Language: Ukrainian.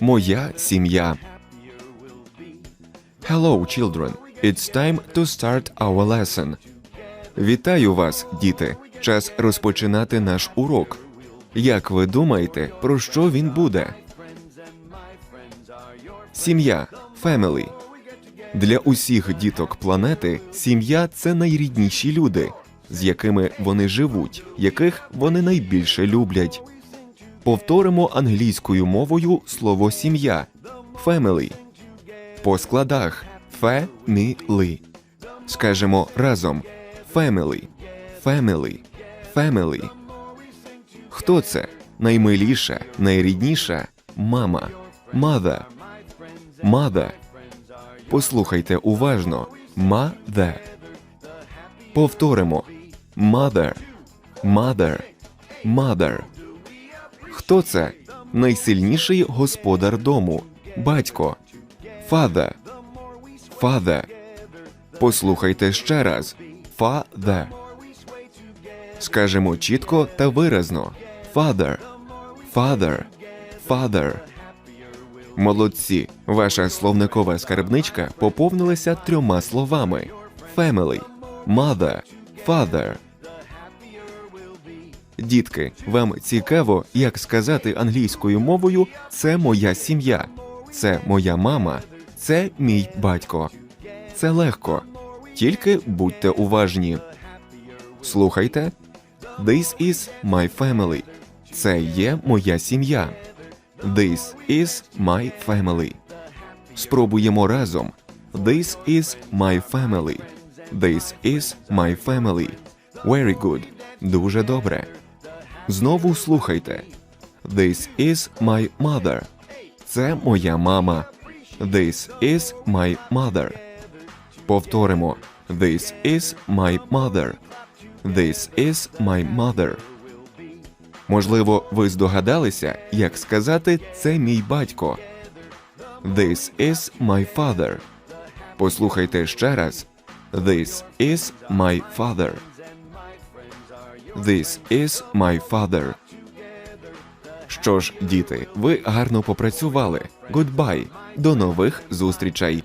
Моя сім'я. Hello, children. It's time to start our lesson. Вітаю вас, діти. Час розпочинати наш урок. Як ви думаєте, про що він буде? Сім'я Family. Для усіх діток планети сім'я це найрідніші люди, з якими вони живуть, яких вони найбільше люблять. Повторимо англійською мовою слово сім'я Family. По складах Family. Скажемо разом Family. Family. Family. Хто це? Наймиліша, найрідніша мама. Mother. Mother. Послухайте уважно. Mother. Повторимо. Mother. Mother. Mother. Хто це? Найсильніший господар дому. Батько. Father. Father. Послухайте ще раз. Father. Скажемо чітко та виразно. Father. Father. Father. Молодці. Ваша словникова скарбничка поповнилася трьома словами: family, mother, father. Дітки, вам цікаво, як сказати англійською мовою це моя сім'я, це моя мама, це мій батько. Це легко. Тільки будьте уважні. Слухайте. This is my family. Це є моя сім'я. This is my family. Спробуємо разом. This is my family. This is my family. Very good. Дуже добре. Знову слухайте. This is my mother. Це моя мама. This is my mother. Повторимо. This is my mother. This is my mother. Можливо, ви здогадалися, як сказати це мій батько. This is my father. Послухайте ще раз. This is my father. This is my father. Що ж, діти, ви гарно попрацювали. Goodbye. До нових зустрічей.